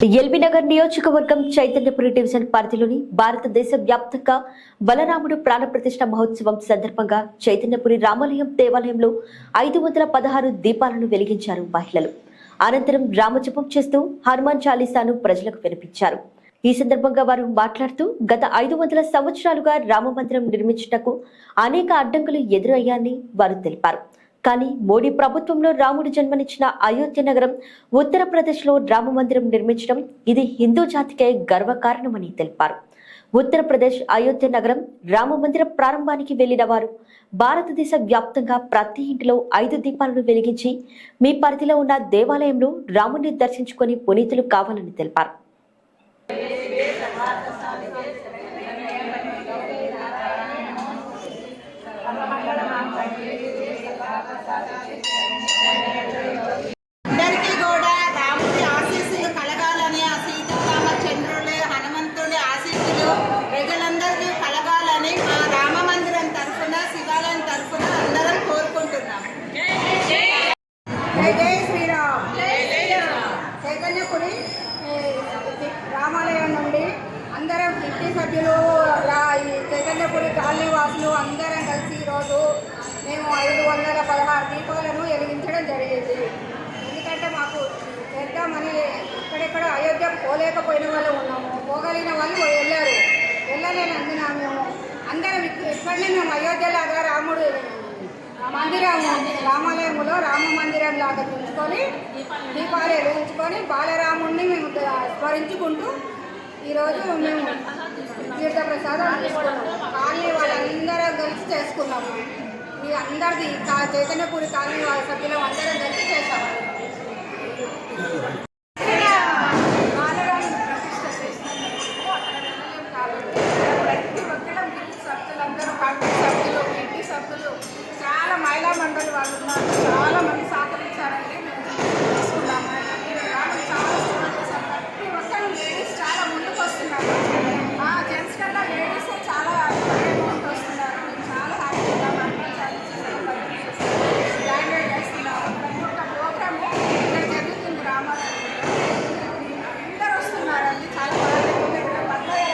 ఎల్బీనగర్ నియోజకవర్గం చైతన్యపురి డివిజన్ పరిధిలోని భారతదేశ వ్యాప్తంగా బలరాముడు ప్రాణప్రతిష్ఠ మహోత్సవం సందర్భంగా చైతన్యపురి రామాలయం దేవాలయంలో ఐదు వందల పదహారు దీపాలను వెలిగించారు మహిళలు. అనంతరం రామజపం చేస్తూ హనుమాన్ చాలీసాను ప్రజలకు వినిపించారు. ఈ సందర్భంగా వారు మాట్లాడుతూ గత ఐదు వందల సంవత్సరాలుగా రామ మందిరం నిర్మించుటకు అనేక అడ్డంకులు ఎదురయ్యాయని వారు తెలిపారు. కానీ మోడీ ప్రభుత్వంలో రాముడు జన్మనిచ్చిన అయోధ్య నగరం ఉత్తరప్రదేశ్లో రామ మందిరం నిర్మించడం ఇది హిందూ జాతికే గర్వకారణమని తెలిపారు. ఉత్తరప్రదేశ్ అయోధ్య నగరం రామ మందిర ప్రారంభానికి వెళ్ళిన వారు భారతదేశ వ్యాప్తంగా ప్రతి ఇంటిలో ఐదు దీపాలను వెలిగించి మీ పరిధిలో ఉన్న దేవాలయంలో రాముడిని దర్శించుకొని పునీతులు కావాలని తెలిపారు. అందరికీ కూడా రాముడి ఆశీస్సులు కలగాలని ఆ సీతారామచంద్రుడు హనుమంతుడి ఆశీస్సులు ప్రజలందరికీ కలగాలని మా రామ మందిరం తరఫున శివాలయం తరఫున అందరం కోరుకుంటున్నాం. జై శ్రీరామ్. చైతన్యపురి రామాలయం నుండి అందరం ఇంటి సభ్యులు రా ఈ చైతన్యపురి కాలనీ వాసులు అందరం కలిసి ఈరోజు మేము ఐదు వందల పదహారు దీపాలను వెలిగించడం జరిగింది. ఎందుకంటే మాకు చేద్దామని ఎక్కడెక్కడ అయోధ్య పోలేకపోయిన వాళ్ళు ఉన్నాము. పోగలిగిన వాళ్ళు వెళ్ళారు. వెళ్ళలేనందున మేము అందరం ఇక్క- మేము అయోధ్యలాగా రాముడు మందిరం రామాలయంలో రామ మందిరం లాగా చూసుకొని దీపాలు వెలిగించుకొని బాలరాముడిని మేము స్మరించుకుంటూ ఈరోజు మేము తీర్థప్రసాదం తీసుకున్నాము. కాలనీ వాళ్ళందరం కలిసి చేసుకున్నాము. ఈ అందరిది చైతన్యపూరి కాలనీ వాళ్ళ సభ్యులం అందరం కలిసి చేశాము బాలరాముని ప్రతిష్ఠ చేసినందుకు సభ్యులు సభ్యులు చాలా మహిళా మండలి వాళ్ళు ఉన్నారు.